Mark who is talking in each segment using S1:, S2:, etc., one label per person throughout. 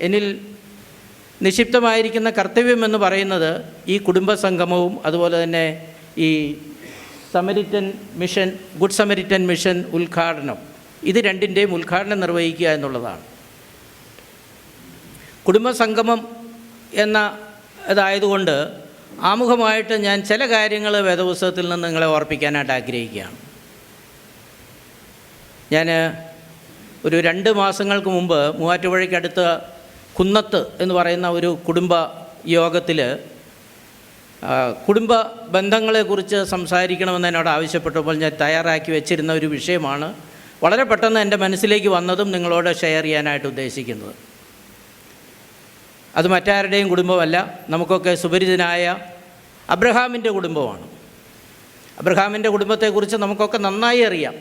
S1: എന്നിൽ നിക്ഷിപ്തമായിരിക്കുന്ന കർത്തവ്യം എന്ന് പറയുന്നത് ഈ കുടുംബസംഗമവും അതുപോലെ തന്നെ ഈ Samaritan mission good Samaritan mission ഉദ്ഘാടനം. ഇത് രണ്ടിന്റെയും ഉദ്ഘാടനം നിർവഹിക്കുക എന്നുള്ളതാണ്. കുടുംബസംഗമം എന്ന ഇതായതുകൊണ്ട് ആമുഖമായിട്ട് ഞാൻ ചില കാര്യങ്ങൾ വേദപുസ്തകത്തിൽ നിന്ന് നിങ്ങളെ ഓർപ്പിക്കാനായിട്ട് ആഗ്രഹിക്കുകയാണ്. ഞാൻ ഒരു രണ്ട് മാസങ്ങൾക്ക് മുമ്പ് മൂവാറ്റുപുഴയ്ക്കടുത്ത് കുന്നത്ത് എന്ന് പറയുന്ന ഒരു കുടുംബ യോഗത്തിൽ കുടുംബ ബന്ധങ്ങളെക്കുറിച്ച് സംസാരിക്കണമെന്ന് എന്നോട് ആവശ്യപ്പെട്ടപ്പോൾ ഞാൻ തയ്യാറാക്കി വെച്ചിരുന്ന ഒരു വിഷയമാണ്. വളരെ പെട്ടെന്ന് എന്റെ മനസ്സിലേക്ക് വന്നതും നിങ്ങളോട് ഷെയർ ചെയ്യാനായിട്ട് ഉദ്ദേശിക്കുന്നത്. അത് മറ്റാരുടെയും കുടുംബമല്ല നമുക്കൊക്കെ സുപരിചിതനായ അബ്രഹാമിന്റെ കുടുംബമാണ്. അബ്രഹാമിന്റെ കുടുംബത്തെക്കുറിച്ച് നമുക്കൊക്കെ നന്നായി അറിയാം.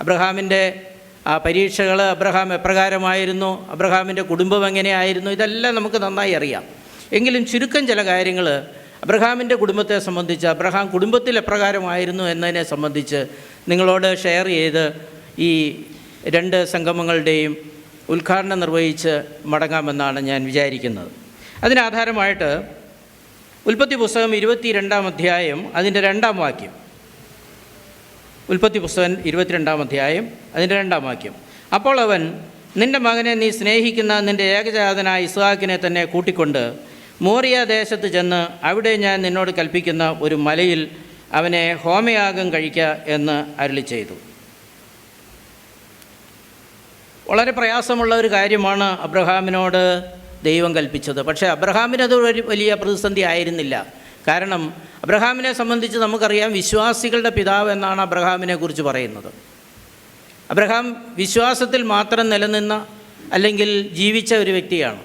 S1: അബ്രഹാമിന്റെ ആ പരീക്ഷകൾ അബ്രഹാം എപ്രകാരമായിരുന്നു? അബ്രഹാമിന്റെ കുടുംബം എങ്ങനെയായിരുന്നു? ഇതെല്ലാം നമുക്ക് നന്നായി അറിയാം. എങ്കിലും ചുരുക്കം ചില കാര്യങ്ങൾ അബ്രഹാമിന്റെ കുടുംബത്തെ സംബന്ധിച്ച് അബ്രഹാം കുടുംബത്തിൽ എപ്രകാരമായിരുന്നു എന്നതിനെ സംബന്ധിച്ച് നിങ്ങളോട് ഷെയർ ചെയ്ത് ഈ രണ്ട് സംഗമങ്ങളുടെയും ഉദ്ഘാടനം നിർവഹിച്ച് മടങ്ങാമെന്നാണ് ഞാൻ വിചാരിക്കുന്നത്. അതിനാധാരമായിട്ട് ഉൽപ്പത്തി പുസ്തകം ഇരുപത്തി രണ്ടാം അധ്യായം അതിന്റെ രണ്ടാം വാക്യം. ഉൽപ്പത്തി പുസ്തകം ഇരുപത്തിരണ്ടാം അധ്യായം അതിന്റെ രണ്ടാം വാക്യം. അപ്പോൾ അവൻ നിന്റെ മകനെ നീ സ്നേഹിക്കുന്ന നിന്റെ ഏകജാതനായ ഇസ്ഹാക്കിനെ തന്നെ കൂട്ടിക്കൊണ്ട് മോറിയ ദേശത്ത് ചെന്ന് അവിടെ ഞാൻ നിന്നോട് കൽപ്പിക്കുന്ന ഒരു മലയിൽ അവനെ ഹോമയാഗം കഴിക്കുക എന്ന് അരുളി ചെയ്തു. വളരെ പ്രയാസമുള്ള ഒരു കാര്യമാണ് അബ്രഹാമിനോട് ദൈവം കൽപ്പിച്ചത്. പക്ഷേ അബ്രഹാമിനത് ഒരു വലിയ പ്രതിസന്ധി ആയിരുന്നില്ല. കാരണം അബ്രഹാമിനെ സംബന്ധിച്ച് നമുക്കറിയാം വിശ്വാസികളുടെ പിതാവ് എന്നാണ് അബ്രഹാമിനെ കുറിച്ച് പറയുന്നത്. അബ്രഹാം വിശ്വാസത്തിൽ മാത്രം നിലനിന്ന അല്ലെങ്കിൽ ജീവിച്ച ഒരു വ്യക്തിയാണ്.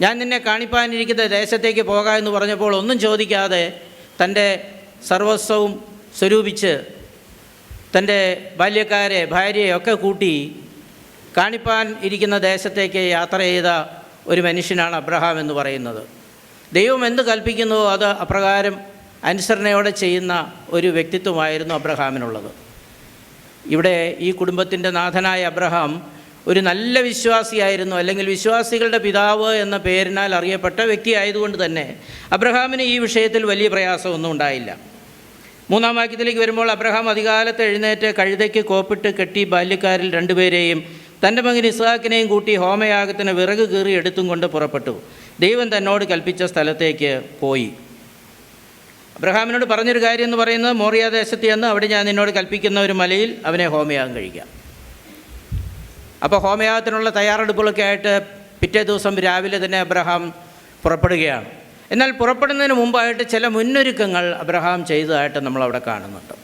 S1: ഞാൻ നിന്നെ കാണിപ്പാനിരിക്കുന്ന ദേശത്തേക്ക് പോകാം എന്ന് പറഞ്ഞപ്പോൾ ഒന്നും ചോദിക്കാതെ തന്റെ സർവസ്വവും സ്വരൂപിച്ച് തന്റെ ബാല്യക്കാരെ ഭാര്യയെ ഒക്കെ കൂട്ടി കാണിപ്പാൻ ഇരിക്കുന്ന ദേശത്തേക്ക് യാത്ര ചെയ്ത ഒരു മനുഷ്യനാണ് അബ്രഹാം എന്ന് പറയുന്നത്. ദൈവം എന്ത് കൽപ്പിക്കുന്നുവോ അത് അപ്രകാരം അനുസരണയോടെ ചെയ്യുന്ന ഒരു വ്യക്തിത്വമായിരുന്നു അബ്രഹാമിനുള്ളത്. ഇവിടെ ഈ കുടുംബത്തിന്റെ നാഥനായ അബ്രഹാം ഒരു നല്ല വിശ്വാസിയായിരുന്നു. അല്ലെങ്കിൽ വിശ്വാസികളുടെ പിതാവ് എന്ന പേരിനാൽ അറിയപ്പെട്ട വ്യക്തിയായതുകൊണ്ട് തന്നെ അബ്രഹാമിന് ഈ വിഷയത്തിൽ വലിയ പ്രയാസമൊന്നും ഉണ്ടായില്ല. മൂന്നാം വാക്യത്തിലേക്ക് വരുമ്പോൾ അബ്രഹാം അധികാലത്ത് എഴുന്നേറ്റ് കഴുതയ്ക്ക് കോപ്പിട്ട് കെട്ടി ബാല്യക്കാരിൽ രണ്ടുപേരെയും തന്റെ മകൻ ഇസ്ഹാക്കിനെയും കൂട്ടി ഹോമയാഗത്തിന് വിറക് കീറി എടുത്തും കൊണ്ട് പുറപ്പെട്ടു. ദൈവം തന്നോട് കൽപ്പിച്ച സ്ഥലത്തേക്ക് പോയി. അബ്രഹാമിനോട് പറഞ്ഞൊരു കാര്യം എന്ന് പറയുന്നത് മോറിയ ദേശത്ത് ചെന്ന് അവിടെ ഞാൻ നിന്നോട് കൽപ്പിക്കുന്ന ഒരു മലയിൽ അവനെ ഹോമയാഗം കഴിക്കാം. അപ്പോൾ ഹോമയാഗത്തിനുള്ള തയ്യാറെടുപ്പുകളൊക്കെ ആയിട്ട് പിറ്റേ ദിവസം രാവിലെ തന്നെ അബ്രഹാം പുറപ്പെടുകയാണ്. എന്നാൽ പുറപ്പെടുന്നതിന് മുമ്പായിട്ട് ചില മുന്നൊരുക്കങ്ങൾ അബ്രഹാം ചെയ്തതായിട്ട് നമ്മളവിടെ കാണുന്നുണ്ട്.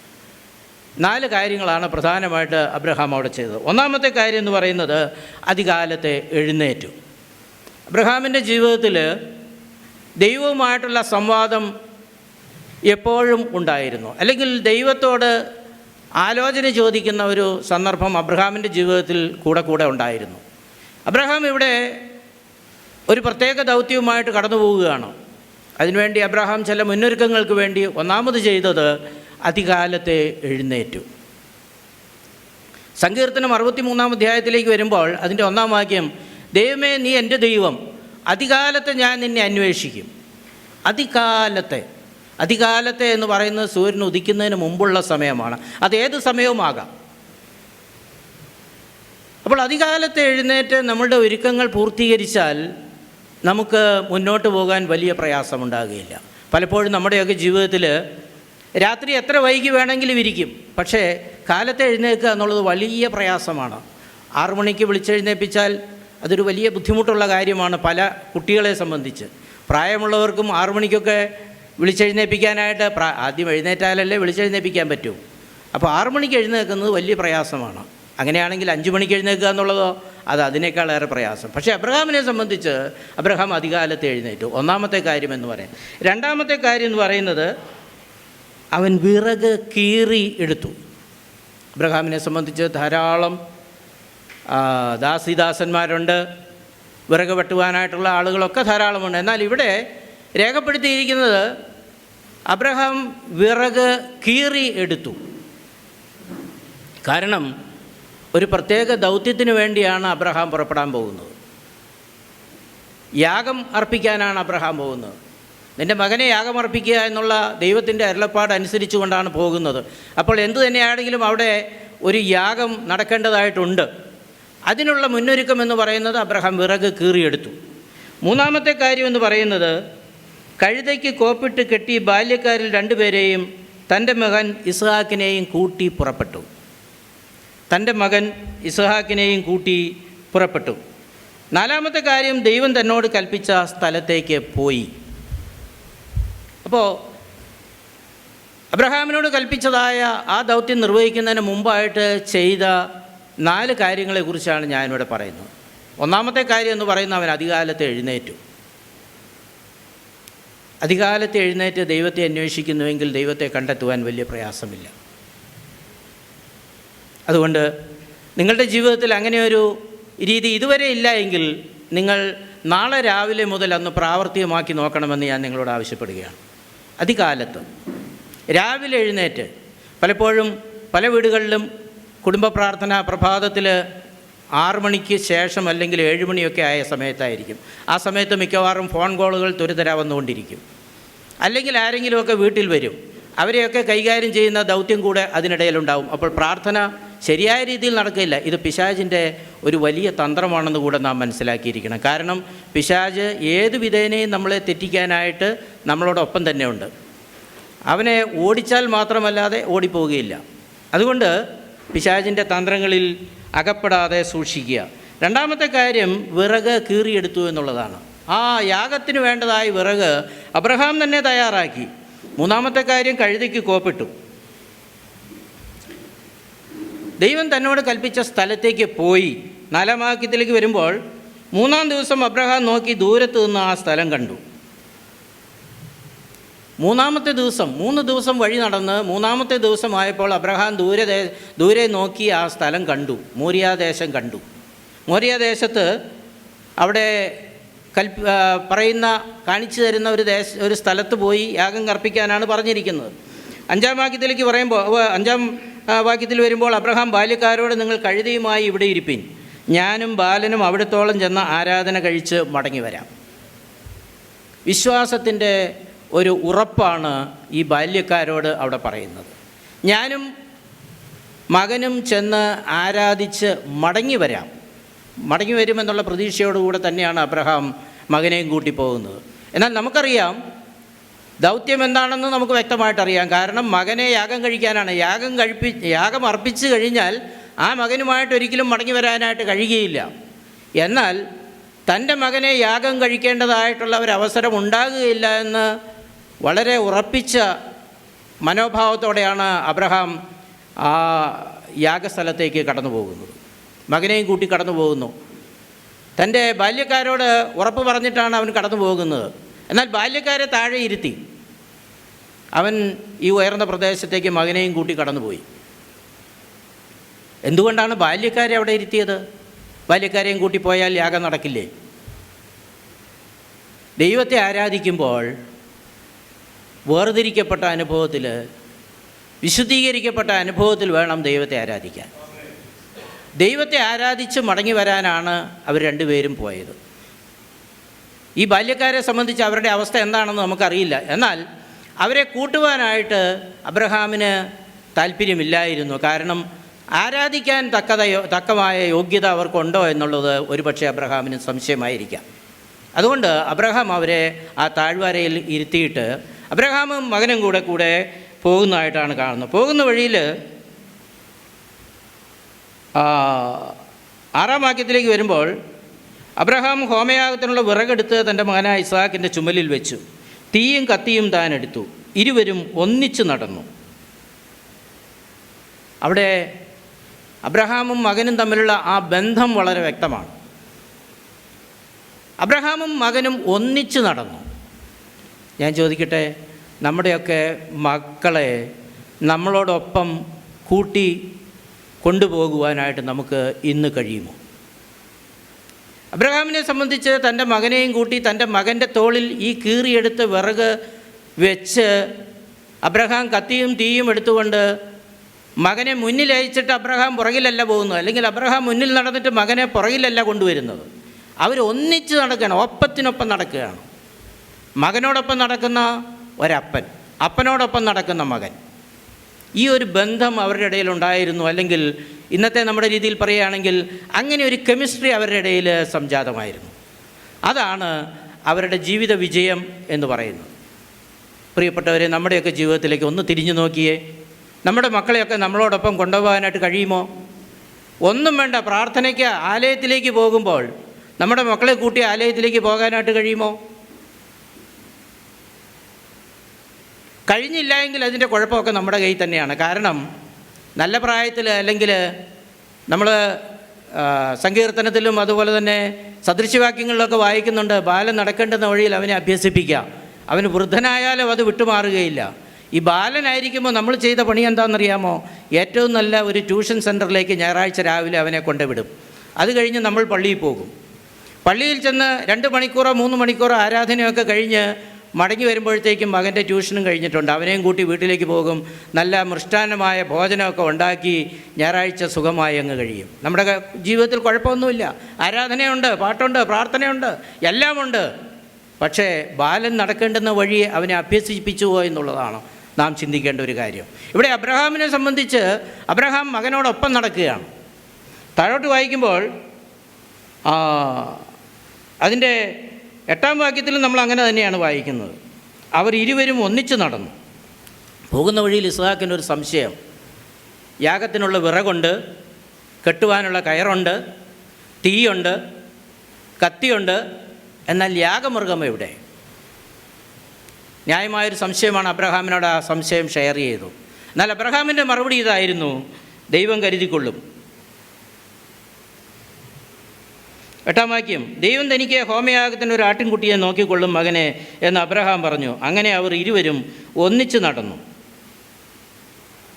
S1: നാല് കാര്യങ്ങളാണ് പ്രധാനമായിട്ട് അബ്രഹാം അവിടെ ചെയ്തത്. ഒന്നാമത്തെ കാര്യം എന്ന് പറയുന്നത് അധികാലത്തെ എഴുന്നേറ്റു. അബ്രഹാമിന്റെ ജീവിതത്തിൽ ദൈവവുമായിട്ടുള്ള സംവാദം എപ്പോഴും ഉണ്ടായിരുന്നു. അല്ലെങ്കിൽ ദൈവത്തോട് ആലോചന ചോദിക്കുന്ന ഒരു സന്ദർഭം അബ്രഹാമിന്റെ ജീവിതത്തിൽ കൂടെ കൂടെ ഉണ്ടായിരുന്നു. അബ്രഹാം ഇവിടെ ഒരു പ്രത്യേക ദൗത്യവുമായിട്ട് കടന്നു പോവുകയാണ്. അതിനുവേണ്ടി അബ്രഹാം ചില മുന്നൊരുക്കങ്ങൾക്ക് വേണ്ടി ഒന്നാമത് ചെയ്തത് അധികാലത്തെ എഴുന്നേറ്റു. സങ്കീർത്തനം അറുപത്തിമൂന്നാം അധ്യായത്തിലേക്ക് വരുമ്പോൾ അതിന്റെ ഒന്നാം വാക്യം ദൈവമേ നീ എന്റെ ദൈവം. അധികാലത്തെ ഞാൻ നിന്നെ അന്വേഷിക്കും. അധികാലത്തെ. അധികാലത്തെ എന്ന് പറയുന്നത് സൂര്യൻ ഉദിക്കുന്നതിന് മുമ്പുള്ള സമയമാണ്. അത് ഏത് സമയവുമാകാം? അപ്പോൾ അധികാലത്തെ എഴുന്നേറ്റ് നമ്മളുടെ ഒരുക്കങ്ങൾ പൂർത്തീകരിച്ചാൽ നമുക്ക് മുന്നോട്ട് പോകാൻ വലിയ പ്രയാസമുണ്ടാകുകയില്ല. പലപ്പോഴും നമ്മുടെയൊക്കെ ജീവിതത്തിൽ രാത്രി എത്ര വൈകി വേണമെങ്കിലും ഇരിക്കും. പക്ഷേ കാലത്തെ എഴുന്നേൽക്കുക എന്നുള്ളത് വലിയ പ്രയാസമാണ്. ആറു മണിക്ക് വിളിച്ചെഴുന്നേൽപ്പിച്ചാൽ അതൊരു വലിയ ബുദ്ധിമുട്ടുള്ള കാര്യമാണ് പല കുട്ടികളെ സംബന്ധിച്ച്. പ്രായമുള്ളവർക്കും ആറു മണിക്കൊക്കെ വിളിച്ചെഴുന്നേൽപ്പിക്കാനായിട്ട് പ്രാ ആദ്യം എഴുന്നേറ്റാലല്ലേ വിളിച്ചെഴുന്നേൽപ്പിക്കാൻ പറ്റൂ. അപ്പോൾ ആറു മണിക്ക് എഴുന്നേൽക്കുന്നത് വലിയ പ്രയാസമാണ്. അങ്ങനെയാണെങ്കിൽ അഞ്ച് മണിക്ക് എഴുന്നേൽക്കുക എന്നുള്ളതോ അത് അതിനേക്കാളേറെ പ്രയാസം. പക്ഷേ അബ്രഹാമിനെ സംബന്ധിച്ച് അബ്രഹാം അധികാലത്ത് എഴുന്നേറ്റു. ഒന്നാമത്തെ കാര്യം എന്ന് പറയാം. രണ്ടാമത്തെ കാര്യം എന്ന് പറയുന്നത് അവൻ വിറക് കീറി എടുത്തു. അബ്രഹാമിനെ സംബന്ധിച്ച് ധാരാളം ദാസിദാസന്മാരുണ്ട്. വിറക് വെട്ടുവാനായിട്ടുള്ള ആളുകളൊക്കെ ധാരാളമുണ്ട്. എന്നാൽ ഇവിടെ രേഖപ്പെടുത്തിയിരിക്കുന്നത് അബ്രഹാം വിറക് കീറി എടുത്തു. കാരണം ഒരു പ്രത്യേക ദൗത്യത്തിന് വേണ്ടിയാണ് അബ്രഹാം പുറപ്പെടാൻ പോകുന്നത്. യാഗം അർപ്പിക്കാനാണ് അബ്രഹാം പോകുന്നത്. നിന്റെ മകനെ യാഗമർപ്പിക്കുക എന്നുള്ള ദൈവത്തിന്റെ അരുളപ്പാട് അനുസരിച്ചുകൊണ്ടാണ് പോകുന്നത്. അപ്പോൾ എന്തു തന്നെയാണെങ്കിലും അവിടെ ഒരു യാഗം നടക്കേണ്ടതായിട്ടുണ്ട്. അതിനുള്ള മുന്നൊരുക്കം എന്ന് പറയുന്നത് അബ്രഹാം വിറക് കീറിയെടുത്തു. മൂന്നാമത്തെ കാര്യം എന്ന് പറയുന്നത് കഴുതയ്ക്ക് കോപ്പിട്ട് കെട്ടി ബാല്യക്കാരിൽ രണ്ടുപേരെയും തന്റെ മകൻ ഇസ്ഹാക്കിനെയും കൂട്ടി പുറപ്പെട്ടു. തന്റെ മകൻ ഇസ്ഹാക്കിനെയും കൂട്ടി പുറപ്പെട്ടു. നാലാമത്തെ കാര്യം ദൈവം തന്നോട് കൽപ്പിച്ച സ്ഥലത്തേക്ക് പോയി. അപ്പോൾ അബ്രഹാമിനോട് കൽപ്പിച്ചതായ ആ ദൗത്യം നിർവഹിക്കുന്നതിന് മുമ്പായിട്ട് ചെയ്ത നാല് കാര്യങ്ങളെക്കുറിച്ചാണ് ഞാനിവിടെ പറയുന്നത്. ഒന്നാമത്തെ കാര്യം എന്ന് പറയുന്നത് അവൻ അധികാലത്ത് എഴുന്നേറ്റു. അധികാലത്ത് എഴുന്നേറ്റ് ദൈവത്തെ അന്വേഷിക്കുന്നുവെങ്കിൽ ദൈവത്തെ കണ്ടെത്തുവാൻ വലിയ പ്രയാസമില്ല. അതുകൊണ്ട് നിങ്ങളുടെ ജീവിതത്തിൽ അങ്ങനെ ഒരു രീതി ഇതുവരെ ഇല്ല എങ്കിൽ നിങ്ങൾ നാളെ രാവിലെ മുതൽ അന്ന് പ്രാവർത്തികമാക്കി നോക്കണമെന്ന് ഞാൻ നിങ്ങളോട് ആവശ്യപ്പെടുകയാണ്. അധികാലത്ത്. രാവിലെ എഴുന്നേറ്റ്. പലപ്പോഴും പല വീടുകളിലും കുടുംബ പ്രാർത്ഥന പ്രഭാതത്തിൽ ആറു മണിക്ക് ശേഷം അല്ലെങ്കിൽ ഏഴ് മണിയൊക്കെ ആയ സമയത്തായിരിക്കും. ആ സമയത്ത് മിക്കവാറും ഫോൺ കോളുകൾ തുരുതര വന്നുകൊണ്ടിരിക്കും അല്ലെങ്കിൽ ആരെങ്കിലുമൊക്കെ വീട്ടിൽ വരും. അവരെയൊക്കെ കൈകാര്യം ചെയ്യുന്ന ദൗത്യം കൂടെ അതിനിടയിലുണ്ടാവും. അപ്പോൾ പ്രാർത്ഥന ശരിയായ രീതിയിൽ നടക്കില്ല. ഇത് പിശാജിന്റെ ഒരു വലിയ തന്ത്രമാണെന്ന് കൂടെ നാം മനസ്സിലാക്കിയിരിക്കണം. കാരണം പിശാജ് ഏത് വിധേനയും നമ്മളെ തെറ്റിക്കാനായിട്ട് നമ്മളോടൊപ്പം തന്നെയുണ്ട്. അവനെ ഓടിച്ചാൽ മാത്രമല്ലാതെ ഓടിപ്പോവുകയില്ല. അതുകൊണ്ട് പിശാജിന്റെ തന്ത്രങ്ങളിൽ അകപ്പെടാതെ സൂക്ഷിക്കുക. രണ്ടാമത്തെ കാര്യം വിറക് കീറിയെടുത്തു എന്നുള്ളതാണ്. ആ യാഗത്തിന് വേണ്ടതായ വിറക് അബ്രഹാം തന്നെ തയ്യാറാക്കി. മൂന്നാമത്തെ കാര്യം കഴുതയ്ക്ക് കോപ്പിട്ടു. ദൈവം തന്നോട് കൽപ്പിച്ച സ്ഥലത്തേക്ക് പോയി. നാലാം വാക്യത്തിലേക്ക് വരുമ്പോൾ മൂന്നാം ദിവസം അബ്രഹാം നോക്കി ദൂരത്ത് നിന്ന് ആ സ്ഥലം കണ്ടു. മൂന്നാമത്തെ ദിവസം മൂന്ന് ദിവസം വഴി നടന്ന് മൂന്നാമത്തെ ദിവസമായപ്പോൾ അബ്രഹാം ദൂരെ ദൂരെ നോക്കി ആ സ്ഥലം കണ്ടു മോര്യാദേശം കണ്ടു. മോര്യാദേശത്ത് അവിടെ കൽപ്പ പറയുന്ന കാണിച്ചു തരുന്ന ഒരു ദേശ ഒരു സ്ഥലത്ത് പോയി യാഗം കർപ്പിക്കാനാണ് പറഞ്ഞിരിക്കുന്നത്. അഞ്ചാം വാക്യത്തിലേക്ക് പറയുമ്പോൾ അഞ്ചാം വാക്യത്തിൽ വരുമ്പോൾ അബ്രഹാം ബാല്യക്കാരോട് നിങ്ങൾ കഴുതിയുമായി ഇവിടെ ഇരിപ്പിൻ. ഞാനും ബാലനും അവിടത്തോളം ചെന്ന ആരാധന കഴിച്ച് മടങ്ങി വരാം വിശ്വാസത്തിന്റെ ഒരു ഉറപ്പാണ് ഈ ബാല്യക്കാരോട് അവിടെ പറയുന്നത്. ഞാനും മകനും ചെന്ന് ആരാധിച്ച് മടങ്ങി വരാം. മടങ്ങി വരുമെന്നുള്ള പ്രതീക്ഷയോടുകൂടെ തന്നെയാണ് അബ്രഹാം മകനെയും കൂട്ടി പോകുന്നത്. എന്നാൽ നമുക്കറിയാം ദൗത്യം എന്താണെന്ന് നമുക്ക് വ്യക്തമായിട്ടറിയാം. കാരണം മകനെ യാഗം കഴിക്കാനാണ്. യാഗം കഴിപ്പി യാഗം അർപ്പിച്ച് കഴിഞ്ഞാൽ ആ മകനുമായിട്ട് ഒരിക്കലും മടങ്ങി വരാനായിട്ട് കഴിയുകയില്ല. എന്നാൽ തന്റെ മകനെ യാഗം കഴിക്കേണ്ടതായിട്ടുള്ള ഒരു അവസരം ഉണ്ടാകുകയില്ല എന്ന് വളരെ ഉറപ്പിച്ച മനോഭാവത്തോടെയാണ് അബ്രഹാം ആ യാഗസ്ഥലത്തേക്ക് കടന്നു പോകുന്നത്. മകനെയും കൂട്ടി കടന്നു പോകുന്നു. തന്റെ ബാല്യക്കാരോട് ഉറപ്പ് പറഞ്ഞിട്ടാണ് അവൻ കടന്നു പോകുന്നത്. എന്നാൽ ബാല്യക്കാരെ താഴെ ഇരുത്തി. അവൻ ഈ ഉയർന്ന പ്രദേശത്തേക്ക് മകനെയും കൂട്ടി കടന്നുപോയി. എന്തുകൊണ്ടാണ് ബാല്യക്കാരെ അവിടെ ഇരുത്തിയത്? ബാല്യക്കാരെയും കൂട്ടി പോയാൽ യാഗം നടക്കില്ലേ? ദൈവത്തെ ആരാധിക്കുമ്പോൾ വേർതിരിക്കപ്പെട്ട അനുഭവത്തിൽ വിശുദ്ധീകരിക്കപ്പെട്ട അനുഭവത്തിൽ വേണം ദൈവത്തെ ആരാധിക്കാൻ. ദൈവത്തെ ആരാധിച്ച് മടങ്ങി വരാനാണ് അവർ രണ്ടുപേരും പോയത്. ഈ ബാല്യക്കാരെ സംബന്ധിച്ച് അവരുടെ അവസ്ഥ എന്താണെന്ന് നമുക്കറിയില്ല. എന്നാൽ അവരെ കൂട്ടുവാനായിട്ട് അബ്രഹാമിന് താല്പര്യമില്ലായിരുന്നു. കാരണം ആരാധിക്കാൻ തക്കത തക്കമായ യോഗ്യത അവർക്കുണ്ടോ എന്നുള്ളത് ഒരുപക്ഷെ അബ്രഹാമിന് സംശയമായിരിക്കാം. അതുകൊണ്ട് അബ്രഹാം അവരെ ആ താഴ്വരയിൽ ഇരുത്തിയിട്ട് അബ്രഹാമും മകനും കൂടെ കൂടെ പോകുന്നതായിട്ടാണ് കാണുന്നത്. പോകുന്ന വഴിയിൽ ആറാം വാക്യത്തിലേക്ക് വരുമ്പോൾ അബ്രഹാം ഹോമയാഗത്തിനുള്ള വിറകെടുത്ത് തന്റെ മകനായ ഇസാക്കിന്റെ ചുമലിൽ വെച്ചു. തീയും കത്തിയും താൻ എടുത്തു. ഇരുവരും ഒന്നിച്ചു നടന്നു. അവിടെ അബ്രഹാമും മകനും തമ്മിലുള്ള ആ ബന്ധം വളരെ വ്യക്തമാണ്. അബ്രഹാമും മകനും ഒന്നിച്ചു നടന്നു. ഞാൻ ചോദിക്കട്ടെ നമ്മുടെയൊക്കെ മക്കളെ നമ്മളോടൊപ്പം കൂട്ടി കൊണ്ടുപോകുവാനായിട്ട് നമുക്ക് ഇന്ന് കഴിയുമോ? അബ്രഹാമിനെ സംബന്ധിച്ച് തന്റെ മകനെയും കൂട്ടി തന്റെ മകന്റെ തോളിൽ ഈ കീറിയെടുത്ത് വിറക് വെച്ച് അബ്രഹാം കത്തിയും തീയും എടുത്തുകൊണ്ട് മകനെ മുന്നിൽ അയച്ചിട്ട് അബ്രഹാം പുറകിലല്ല പോകുന്നത്. അല്ലെങ്കിൽ അബ്രഹാം മുന്നിൽ നടന്നിട്ട് മകനെ പുറകിലല്ല കൊണ്ടുവരുന്നത്. അവർ ഒന്നിച്ച് നടക്കുകയാണ് ഒപ്പത്തിനൊപ്പം നടക്കുകയാണ്. മകനോടൊപ്പം നടക്കുന്ന ഒരപ്പൻ അപ്പനോടൊപ്പം നടക്കുന്ന മകൻ. ഈ ഒരു ബന്ധം അവരുടെ ഇടയിൽ ഉണ്ടായിരുന്നു. അല്ലെങ്കിൽ ഇന്നത്തെ നമ്മുടെ രീതിയിൽ പറയുകയാണെങ്കിൽ അങ്ങനെ ഒരു കെമിസ്ട്രി അവരുടെ ഇടയിൽ സംജാതമായിരുന്നു. അതാണ് അവരുടെ ജീവിത വിജയം എന്ന് പറയുന്നത്. പ്രിയപ്പെട്ടവരെ നമ്മുടെയൊക്കെ ജീവിതത്തിലേക്ക് ഒന്ന് തിരിഞ്ഞു നോക്കിയേ. നമ്മുടെ മക്കളെയൊക്കെ നമ്മളോടൊപ്പം കൊണ്ടുപോകാനായിട്ട് കഴിയുമോ? ഒന്നും വേണ്ട പ്രാർത്ഥനയ്ക്ക് ആലയത്തിലേക്ക് പോകുമ്പോൾ നമ്മുടെ മക്കളെ കൂട്ടി ആലയത്തിലേക്ക് പോകാനായിട്ട് കഴിയുമോ? കഴിഞ്ഞില്ല എങ്കിൽ അതിന്റെ കുഴപ്പമൊക്കെ നമ്മുടെ കയ്യിൽ തന്നെയാണ്. കാരണം നല്ല പ്രായത്തിൽ അല്ലെങ്കിൽ നമ്മൾ സങ്കീർത്തനത്തിലും അതുപോലെ തന്നെ സദൃശ്യവാക്യങ്ങളിലൊക്കെ വായിക്കുന്നുണ്ട്. ബാലൻ നടക്കേണ്ടുന്ന വഴിയിൽ അവനെ അഭ്യസിപ്പിക്കുക. അവന് വൃദ്ധനായാലും അത് വിട്ടുമാറുകയില്ല. ഈ ബാലനായിരിക്കുമ്പോൾ നമ്മൾ ചെയ്ത പണി എന്താണെന്നറിയാമോ? ഏറ്റവും നല്ല ഒരു ട്യൂഷൻ സെന്ററിലേക്ക് ഞായറാഴ്ച രാവിലെ അവനെ കൊണ്ടുവിടും. അത് കഴിഞ്ഞ് നമ്മൾ പള്ളിയിൽ പോകും. പള്ളിയിൽ ചെന്ന് രണ്ട് മണിക്കൂറോ മൂന്ന് മണിക്കൂറോ ആരാധനയൊക്കെ കഴിഞ്ഞ് മടങ്ങി വരുമ്പോഴത്തേക്കും മകന്റെ ട്യൂഷനും കഴിഞ്ഞിട്ടുണ്ട്. അവനെയും കൂട്ടി വീട്ടിലേക്ക് പോകും. നല്ല മൃഷ്ടാന്നമായ ഭോജനമൊക്കെ ഉണ്ടാക്കി ഞായറാഴ്ച സുഖമായി അങ്ങ് കഴിയും. നമ്മുടെ ജീവിതത്തിൽ കുഴപ്പമൊന്നുമില്ല. ആരാധനയുണ്ട് പാട്ടുണ്ട് പ്രാർത്ഥനയുണ്ട് എല്ലാമുണ്ട്. പക്ഷേ ബാലൻ നടക്കേണ്ടുന്ന വഴി അവനെ അഭ്യസിപ്പിച്ചുവോ എന്നുള്ളതാണ് നാം ചിന്തിക്കേണ്ട ഒരു കാര്യം. ഇവിടെ അബ്രഹാമിനെ സംബന്ധിച്ച് അബ്രഹാം മകനോടൊപ്പം നടക്കുകയാണ്. താഴോട്ട് വായിക്കുമ്പോൾ അതിന്റെ എട്ടാം വാക്യത്തിൽ നമ്മൾ അങ്ങനെ തന്നെയാണ് വായിക്കുന്നത്. അവർ ഇരുവരും ഒന്നിച്ച് നടന്നു. പോകുന്ന വഴിയിൽ ഇസ്ഹാക്കിന്റെ ഒരു സംശയം. യാഗത്തിനുള്ള വിറകുണ്ട് കെട്ടുവാനുള്ള കയറുണ്ട് തീയുണ്ട് കത്തിയുണ്ട് എന്നാൽ യാഗമൃഗം എവിടെ? ന്യായമായൊരു സംശയമാണ് അബ്രഹാമിനോട് ആ സംശയം ഷെയർ ചെയ്തു. എന്നാൽ അബ്രഹാമിന്റെ മറുപടി ഇതായിരുന്നു ദൈവം കരുതിക്കൊള്ളും. എട്ടാം വാക്യം ദൈവം തനിക്ക് ഹോമയാഗത്തിന് ഒരു ആട്ടിൻകുട്ടിയെ നോക്കിക്കൊള്ളും മകനെ എന്ന് അബ്രഹാം പറഞ്ഞു. അങ്ങനെ അവർ ഇരുവരും ഒന്നിച്ച് നടന്നു.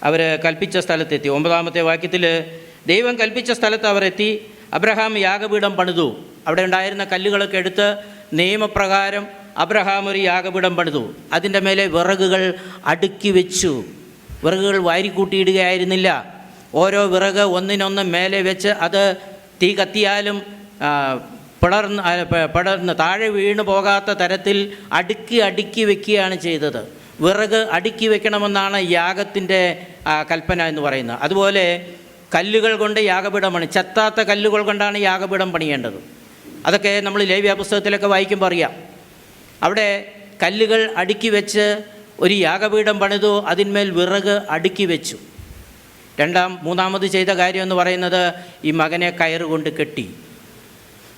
S1: അവർ കൽപ്പിച്ച സ്ഥലത്തെത്തി. ഒമ്പതാമത്തെ വാക്യത്തിൽ ദൈവം കൽപ്പിച്ച സ്ഥലത്ത് അവരെത്തി. അബ്രഹാം യാഗപീഠം പണിതു. അവിടെ ഉണ്ടായിരുന്ന കല്ലുകളൊക്കെ എടുത്ത് നിയമപ്രകാരം അബ്രഹാം ഒരു യാഗപീഠം പണിതു. അതിന്റെ മേലെ വിറകുകൾ അടുക്കി വെച്ചു. വിറകുകൾ വാരിക്കൂട്ടിയിടുകയായിരുന്നില്ല. ഓരോ വിറക് ഒന്നിനൊന്ന് മേലെ വെച്ച് അത് തീ കത്തിയാലും പിളർന്ന് ആ, പടർന്ന് താഴെ വീണു പോകാത്ത തരത്തിൽ അടുക്കി അടുക്കി വെക്കുകയാണ് ചെയ്തത്. വിറക് അടുക്കി വെക്കണമെന്നാണ് യാഗത്തിന്റെ കൽപ്പന എന്ന് പറയുന്നത്. അതുപോലെ കല്ലുകൾ കൊണ്ട് യാഗപീഠം പണി ചത്താത്ത കല്ലുകൾ കൊണ്ടാണ് യാഗപീഠം പണിയേണ്ടത്. അതൊക്കെ നമ്മൾ ലേവ്യ പുസ്തകത്തിലൊക്കെ വായിക്കുമ്പോൾ അറിയാം. അവിടെ കല്ലുകൾ അടുക്കി വെച്ച് ഒരു യാഗപീഠം പണിതു അതിന്മേൽ വിറക് അടുക്കി വെച്ചു. രണ്ടാം മൂന്നാമത് ചെയ്ത കാര്യം എന്ന് പറയുന്നത് ഈ മകനെ കയറുകൊണ്ട് കെട്ടി.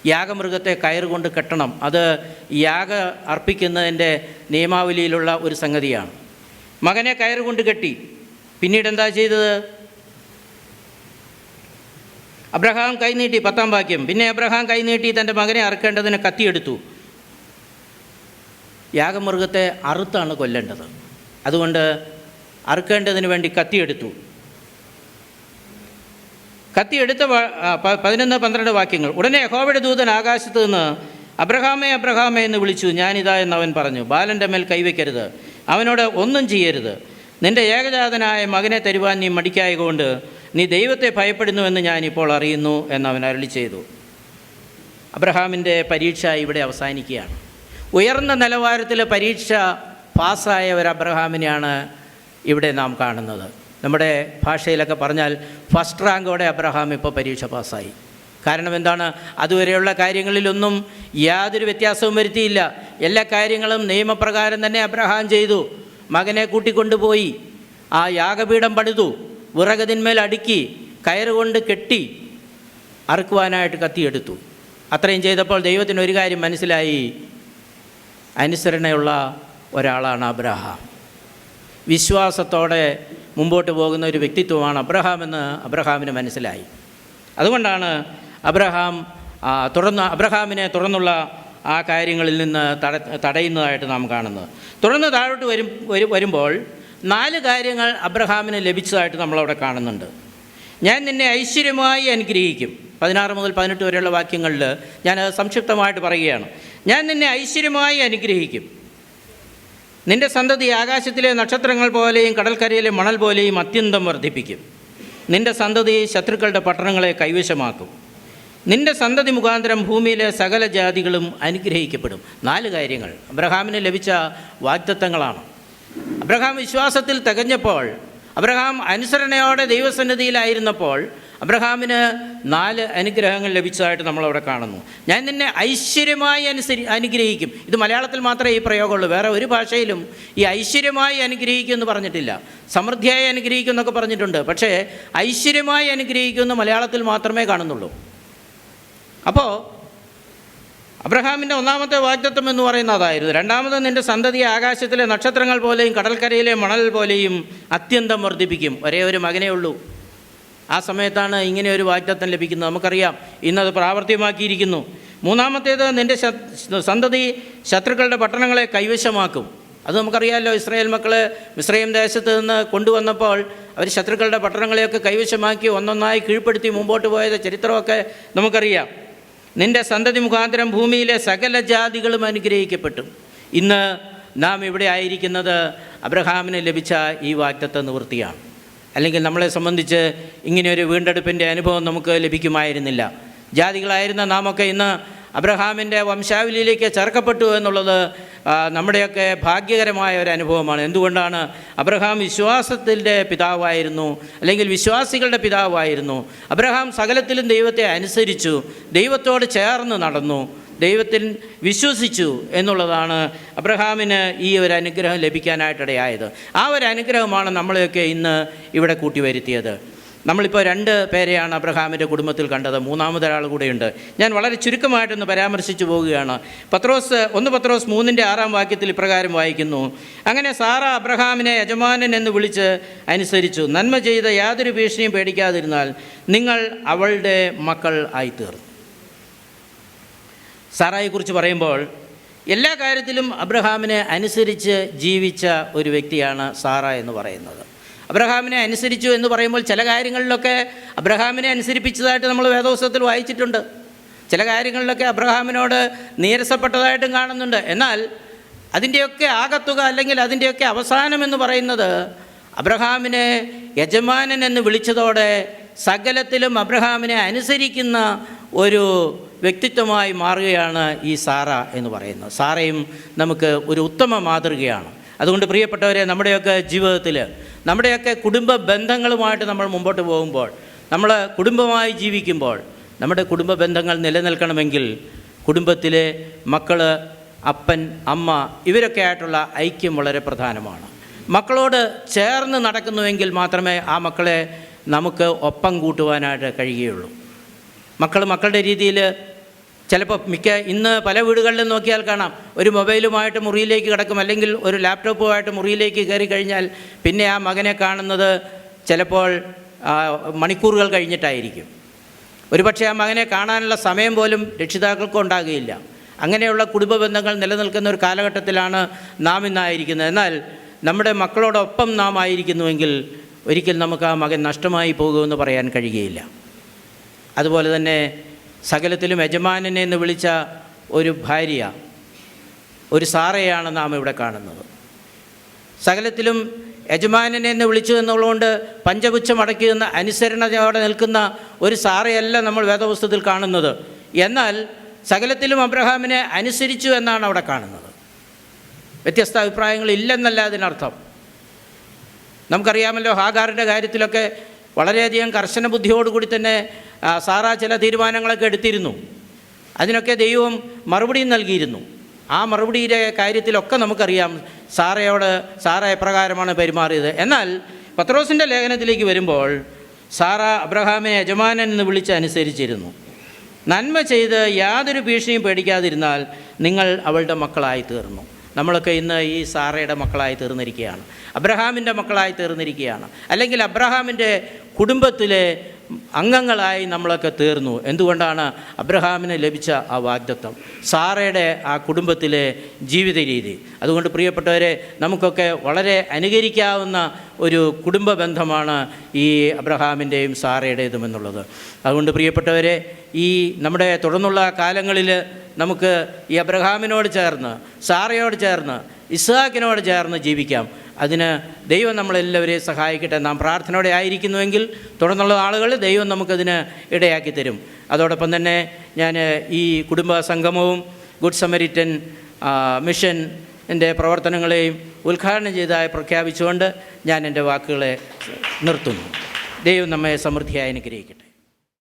S1: യാഗമൃഗത്തെ കയറുകൊണ്ട് കെട്ടണം. അത് യാഗ അർപ്പിക്കുന്നതിന്റെ നിയമാവലിയിലുള്ള ഒരു സംഗതിയാണ്. മകനെ കയറുകൊണ്ട് കെട്ടി. പിന്നീട് എന്താ ചെയ്തത്? അബ്രഹാം കൈനീട്ടി പത്താം വാക്യം. പിന്നെ അബ്രഹാം കൈനീട്ടി തന്റെ മകനെ അറുക്കേണ്ടതിന് കത്തിയെടുത്തു. യാഗമൃഗത്തെ അറുത്താണ് കൊല്ലേണ്ടത്. അതുകൊണ്ട് അറുക്കേണ്ടതിന് വേണ്ടി കത്തിയെടുത്തു. കത്തിയെടുത്ത പതിനൊന്ന് പന്ത്രണ്ട് വാക്യങ്ങൾ. ഉടനെ യഹോവയുടെ ദൂതൻ ആകാശത്ത് നിന്ന് അബ്രഹാമേ അബ്രഹാമേ എന്ന് വിളിച്ചു. ഞാനിതാ എന്ന് അവൻ പറഞ്ഞു. ബാലന്റെ മേൽ കൈവയ്ക്കരുത്. അവനോട് ഒന്നും ചെയ്യരുത്. നിന്റെ ഏകജാതനായ മകനെ തരുവാൻ നീ മടിക്കായതുകൊണ്ട് നീ ദൈവത്തെ ഭയപ്പെടുന്നുവെന്ന് ഞാനിപ്പോൾ അറിയുന്നു എന്ന് അവൻ അരളി ചെയ്തു. അബ്രഹാമിന്റെ പരീക്ഷ ഇവിടെ അവസാനിക്കുകയാണ്. ഉയർന്ന നിലവാരത്തിലെ പരീക്ഷ പാസ്സായ ഒരു അബ്രഹാമിനെയാണ് ഇവിടെ നാം കാണുന്നത്. നമ്മുടെ ഭാഷയിലൊക്കെ പറഞ്ഞാൽ ഫസ്റ്റ് റാങ്കോടെ അബ്രഹാം ഇപ്പോൾ പരീക്ഷ പാസ്സായി. കാരണം എന്താണ്? അതുവരെയുള്ള കാര്യങ്ങളിലൊന്നും യാതൊരു വ്യത്യാസവും വരുത്തിയില്ല. എല്ലാ കാര്യങ്ങളും നിയമപ്രകാരം തന്നെ അബ്രഹാം ചെയ്തു. മകനെ കൂട്ടിക്കൊണ്ടുപോയി. ആ യാഗപീഠം പണിതു. വിറകതിന്മേൽ അടുക്കി കയറുകൊണ്ട് കെട്ടി അറുക്കുവാനായിട്ട് കത്തിയെടുത്തു. അത്രയും ചെയ്തപ്പോൾ ദൈവത്തിന് ഒരു കാര്യം മനസ്സിലായി. അനുസരണയുള്ള ഒരാളാണ് അബ്രഹാം. വിശ്വാസത്തോടെ മുമ്പോട്ട് പോകുന്ന ഒരു വ്യക്തിത്വമാണ് അബ്രഹാം എന്ന് അബ്രഹാമിന് മനസ്സിലായി. അതുകൊണ്ടാണ് അബ്രഹാം തുടർന്ന് അബ്രഹാമിനെ തുടർന്നുള്ള ആ കാര്യങ്ങളിൽ നിന്ന് തട തടയുന്നതായിട്ട് നാം കാണുന്നത്. തുടർന്ന് താഴോട്ട് വരും- വരുമ്പോൾ നാല് കാര്യങ്ങൾ അബ്രഹാമിന് ലഭിച്ചതായിട്ട് നമ്മളവിടെ കാണുന്നുണ്ട്. ഞാൻ നിന്നെ ഐശ്വര്യമായി അനുഗ്രഹിക്കും. പതിനാറ് മുതൽ പതിനെട്ട് വരെയുള്ള വാക്യങ്ങളിൽ ഞാനത് സംക്ഷിപ്തമായിട്ട് പറയുകയാണ്. ഞാൻ നിന്നെ ഐശ്വര്യമായി അനുഗ്രഹിക്കും. നിന്റെ സന്തതി ആകാശത്തിലെ നക്ഷത്രങ്ങൾ പോലെയും കടൽക്കരയിലെ മണൽ പോലെയും അത്യന്തം വർദ്ധിപ്പിക്കും. നിന്റെ സന്തതി ശത്രുക്കളുടെ പട്ടണങ്ങളെ കൈവശമാക്കും. നിന്റെ സന്തതി മുഖാന്തരം ഭൂമിയിലെ സകല ജാതികളും അനുഗ്രഹിക്കപ്പെടും. നാല് കാര്യങ്ങൾ. അബ്രഹാമിന് ലഭിച്ച വാഗ്ദത്തങ്ങളാണ്. അബ്രഹാം വിശ്വാസത്തിൽ തികഞ്ഞപ്പോൾ അബ്രഹാം അനുസരണയോടെ ദൈവസന്നിധിയിലായിരുന്നപ്പോൾ അബ്രഹാമിന് നാല് അനുഗ്രഹങ്ങൾ ലഭിച്ചതായിട്ട് നമ്മളവിടെ കാണുന്നു. ഞാൻ നിന്നെ ഐശ്വര്യമായി അനുസരി അനുഗ്രഹിക്കും. ഇത് മലയാളത്തിൽ മാത്രമേ ഈ പ്രയോഗമുള്ളൂ. വേറെ ഒരു ഭാഷയിലും ഈ ഐശ്വര്യമായി അനുഗ്രഹിക്കും എന്ന് പറഞ്ഞിട്ടില്ല. സമൃദ്ധിയായി അനുഗ്രഹിക്കും എന്നൊക്കെ പറഞ്ഞിട്ടുണ്ട്. പക്ഷേ ഐശ്വര്യമായി അനുഗ്രഹിക്കും എന്ന് മലയാളത്തിൽ മാത്രമേ കാണുന്നുള്ളൂ. അപ്പോൾ അബ്രഹാമിന്റെ ഒന്നാമത്തെ വാഗ്ദത്വം എന്ന് പറയുന്ന അതായിരുന്നു. രണ്ടാമത് നിന്റെ സന്തതിയെ ആകാശത്തിലെ നക്ഷത്രങ്ങൾ പോലെയും കടൽക്കരയിലെ മണൽ പോലെയും അത്യന്തം വർദ്ധിപ്പിക്കും. ഒരേ ഒരു മകനേ ഉള്ളൂ. ആ സമയത്താണ് ഇങ്ങനെ ഒരു വാഗ്ദത്തം ലഭിക്കുന്നത്. നമുക്കറിയാം ഇന്നത് പ്രാവർത്തികമാക്കിയിരിക്കുന്നു. മൂന്നാമത്തേത് നിന്റെ സന്തതി ശത്രുക്കളുടെ പട്ടണങ്ങളെ കൈവശമാക്കും. അത് നമുക്കറിയാമല്ലോ ഇസ്രായേൽ മക്കൾ മിസ്രൈം ദേശത്ത് നിന്ന് കൊണ്ടുവന്നപ്പോൾ അവർ ശത്രുക്കളുടെ പട്ടണങ്ങളെയൊക്കെ കൈവശമാക്കി ഒന്നൊന്നായി കീഴ്പ്പെടുത്തി മുമ്പോട്ട് പോയത് ചരിത്രമൊക്കെ നമുക്കറിയാം. നിന്റെ സന്തതി മുഖാന്തരം ഭൂമിയിലെ സകല ജാതികളും അനുഗ്രഹിക്കപ്പെട്ടു. ഇന്ന് നാം ഇവിടെ ആയിരിക്കുന്നത് അബ്രഹാമിന് ലഭിച്ച ഈ വാഗ്ദത്ത നിവൃത്തിയാണ്. അല്ലെങ്കിൽ നമ്മളെ സംബന്ധിച്ച് ഇങ്ങനെയൊരു വീണ്ടെടുപ്പിന്റെ അനുഭവം നമുക്ക് ലഭിക്കുമായിരുന്നില്ല. ജാതികളായിരുന്ന നാമൊക്കെ ഇന്ന് അബ്രഹാമിന്റെ വംശാവലിയിലേക്ക് ചേർക്കപ്പെട്ടു എന്നുള്ളത് നമ്മുടെയൊക്കെ ഭാഗ്യകരമായ ഒരു അനുഭവമാണ്. എന്തുകൊണ്ടാണ് അബ്രഹാം വിശ്വാസത്തിന്റെ പിതാവായിരുന്നു അല്ലെങ്കിൽ വിശ്വാസികളുടെ പിതാവായിരുന്നു? അബ്രഹാം സകലത്തിലും ദൈവത്തെ അനുസരിച്ചു ദൈവത്തോട് ചേർന്ന് നടന്നു. ദൈവത്തിൽ വിശ്വസിച്ചു എന്നുള്ളതാണ് അബ്രഹാമിന് ഈ ഒരു അനുഗ്രഹം ലഭിക്കാനായിട്ടിടയായത്. ആ ഒരു അനുഗ്രഹമാണ് നമ്മളെയൊക്കെ ഇന്ന് ഇവിടെ കൂട്ടി വരുത്തിയത് നമ്മളിപ്പോൾ രണ്ട് പേരെയാണ് അബ്രഹാമിന്റെ കുടുംബത്തിൽ കണ്ടത്. മൂന്നാമതൊരാൾ കൂടെയുണ്ട്. ഞാൻ വളരെ ചുരുക്കമായിട്ടൊന്ന് പരാമർശിച്ചു പോവുകയാണ്. പത്രോസ് ഒന്ന് പത്രോസ് മൂന്നിന്റെ ആറാം വാക്യത്തിൽ ഇപ്രകാരം വായിക്കുന്നു. അങ്ങനെ സാറ അബ്രഹാമിനെ യജമാനൻ എന്ന് വിളിച്ച് അനുസരിച്ചു. നന്മ ചെയ്ത യാതൊരു ഭീഷണിയും പേടിക്കാതിരുന്നാൽ നിങ്ങൾ അവളുടെ മക്കൾ ആയിത്തീർന്നു. സാറായെക്കുറിച്ച് പറയുമ്പോൾ എല്ലാ കാര്യത്തിലും അബ്രഹാമിനെ അനുസരിച്ച് ജീവിച്ച ഒരു വ്യക്തിയാണ് സാറ എന്ന് പറയുന്നത്. അബ്രഹാമിനെ അനുസരിച്ചു എന്ന് പറയുമ്പോൾ ചില കാര്യങ്ങളിലൊക്കെ അബ്രഹാമിനെ അനുസരിപ്പിച്ചതായിട്ട് നമ്മൾ വേദോത്സവത്തിൽ വായിച്ചിട്ടുണ്ട്. ചില കാര്യങ്ങളിലൊക്കെ അബ്രഹാമിനോട് നീരസപ്പെട്ടതായിട്ടും കാണുന്നുണ്ട്. എന്നാൽ അതിന്റെയൊക്കെ ആകത്തുക അല്ലെങ്കിൽ അതിന്റെയൊക്കെ അവസാനം എന്ന് പറയുന്നത് അബ്രഹാമിനെ യജമാനൻ എന്ന് വിളിച്ചതോടെ സകലത്തിലും അബ്രഹാമിനെ അനുസരിക്കുന്ന ഒരു വ്യക്തിത്വമായി മാറുകയാണ് ഈ സാറ എന്ന് പറയുന്നത്. സാറയും നമുക്ക് ഒരു ഉത്തമ മാതൃകയാണ്. അതുകൊണ്ട് പ്രിയപ്പെട്ടവരെ നമ്മുടെയൊക്കെ ജീവിതത്തിൽ നമ്മുടെയൊക്കെ കുടുംബ ബന്ധങ്ങളുമായിട്ട് നമ്മൾ മുമ്പോട്ട് പോകുമ്പോൾ നമ്മൾ കുടുംബമായി ജീവിക്കുമ്പോൾ നമ്മുടെ കുടുംബ ബന്ധങ്ങൾ നിലനിൽക്കണമെങ്കിൽ കുടുംബത്തിലെ മക്കൾ അപ്പൻ അമ്മ ഇവരൊക്കെ ആയിട്ടുള്ള ഐക്യം വളരെ പ്രധാനമാണ്. മക്കളോട് ചേർന്ന് നടക്കുന്നുവെങ്കിൽ മാത്രമേ ആ മക്കളെ നമുക്ക് ഒപ്പം കൂട്ടുവാനായിട്ട് കഴിയുകയുള്ളൂ. മക്കൾ മക്കളുടെ രീതിയിൽ ചിലപ്പോൾ മിക്ക ഇന്ന് പല വീടുകളിലും നോക്കിയാൽ കാണാം. ഒരു മൊബൈലുമായിട്ട് മുറിയിലേക്ക് കിടക്കും. അല്ലെങ്കിൽ ഒരു ലാപ്ടോപ്പുമായിട്ട് മുറിയിലേക്ക് കയറി കഴിഞ്ഞാൽ പിന്നെ ആ മകനെ കാണുന്നത് ചിലപ്പോൾ മണിക്കൂറുകൾ കഴിഞ്ഞിട്ടായിരിക്കും. ഒരുപക്ഷെ ആ മകനെ കാണാനുള്ള സമയം പോലും രക്ഷിതാക്കൾക്ക് ഉണ്ടാകുകയില്ല. അങ്ങനെയുള്ള കുടുംബ ബന്ധങ്ങൾ നിലനിൽക്കുന്ന ഒരു കാലഘട്ടത്തിലാണ് നാം ഇന്നായിരിക്കുന്നത്. എന്നാൽ നമ്മുടെ മക്കളോടൊപ്പം നാം ആയിരിക്കുന്നുവെങ്കിൽ ഒരിക്കൽ നമുക്ക് ആ മകൻ നഷ്ടമായി പോകുമെന്ന് പറയാൻ കഴിയുകയില്ല. അതുപോലെ തന്നെ സകലത്തിലും യജമാനനെ എന്ന് വിളിച്ച ഒരു ഭാര്യ ഒരു സാറയാണ് നാം ഇവിടെ കാണുന്നത്. സകലത്തിലും യജമാനനെ എന്ന് വിളിച്ചു എന്നുള്ളതുകൊണ്ട് പഞ്ചപുച്ഛം അടക്കി നിന്ന് അനുസരണയോടെ നിൽക്കുന്ന ഒരു സാറയല്ല നമ്മൾ വേദപുസ്തകത്തിൽ കാണുന്നത്. എന്നാൽ സകലത്തിലും അബ്രഹാമിനെ അനുസരിച്ചു എന്നാണ് അവിടെ കാണുന്നത്. വ്യത്യസ്ത അഭിപ്രായങ്ങൾ ഇല്ലെന്നല്ല അതിനർത്ഥം. നമുക്കറിയാമല്ലോ ഹാഗാറിന്റെ കാര്യത്തിലൊക്കെ വളരെയധികം കർശന ബുദ്ധിയോടുകൂടി തന്നെ സാറ ചില തീരുമാനങ്ങളൊക്കെ എടുത്തിരുന്നു. അതിനൊക്കെ ദൈവം മറുപടിയും നൽകിയിരുന്നു. ആ മറുപടിയുടെ കാര്യത്തിലൊക്കെ നമുക്കറിയാം സാറയോട് സാറ എപ്രകാരമാണ് പെരുമാറിയത്. എന്നാൽ പത്രോസിന്റെ ലേഖനത്തിലേക്ക് വരുമ്പോൾ സാറ അബ്രഹാമിനെ യജമാനൻ എന്ന് വിളിച്ച് അനുസരിച്ചിരുന്നു. നന്മ ചെയ്ത് യാതൊരു ഭീഷണിയും പേടിക്കാതിരുന്നാൽ നിങ്ങൾ അവളുടെ മക്കളായി തീർന്നു. നമ്മളൊക്കെ ഇന്ന് ഈ സാറയുടെ മക്കളായി തീർന്നിരിക്കുകയാണ്. അബ്രഹാമിന്റെ മക്കളായി തീർന്നിരിക്കുകയാണ്. അല്ലെങ്കിൽ അബ്രഹാമിന്റെ കുടുംബത്തിലെ അംഗങ്ങളായി നമ്മളൊക്കെ തീർന്നു. എന്തുകൊണ്ടാണ് അബ്രഹാമിന് ലഭിച്ച ആ വാഗ്ദത്വം സാറയുടെ ആ കുടുംബത്തിലെ ജീവിത രീതി അതുകൊണ്ട് പ്രിയപ്പെട്ടവരെ നമുക്കൊക്കെ വളരെ അനുകരിക്കാവുന്ന ഒരു കുടുംബ ബന്ധമാണ് ഈ അബ്രഹാമിന്റെയും സാറയുടേതും എന്നുള്ളത്. അതുകൊണ്ട് പ്രിയപ്പെട്ടവരെ ഈ നമ്മുടെ തുടർന്നുള്ള കാലങ്ങളിൽ നമുക്ക് ഈ അബ്രഹാമിനോട് ചേർന്ന് സാറയോട് ചേർന്ന് ഇസ്ഹാക്കിനോട് ചേർന്ന് ജീവിക്കാം. അതിന് ദൈവം നമ്മളെല്ലാവരെയും സഹായിക്കട്ടെ നാം പ്രാർത്ഥനയോടെ ആയിരിക്കുന്നുവെങ്കിൽ തുടർന്നുള്ള ആളുകൾ ദൈവം നമുക്കതിന് ഇടയാക്കി തരും. അതോടൊപ്പം തന്നെ ഞാൻ ഈ കുടുംബ സംഗമവും ഗുഡ് സമരിറ്റൻ മിഷൻ എന്റെ പ്രവർത്തനങ്ങളെയും ഉദ്ഘാടനം ചെയ്തതായി പ്രഖ്യാപിച്ചുകൊണ്ട് ഞാൻ എന്റെ വാക്കുകളെ നിർത്തുന്നു. ദൈവം നമ്മെ സമൃദ്ധിയായി അനുഗ്രഹിക്കട്ടെ.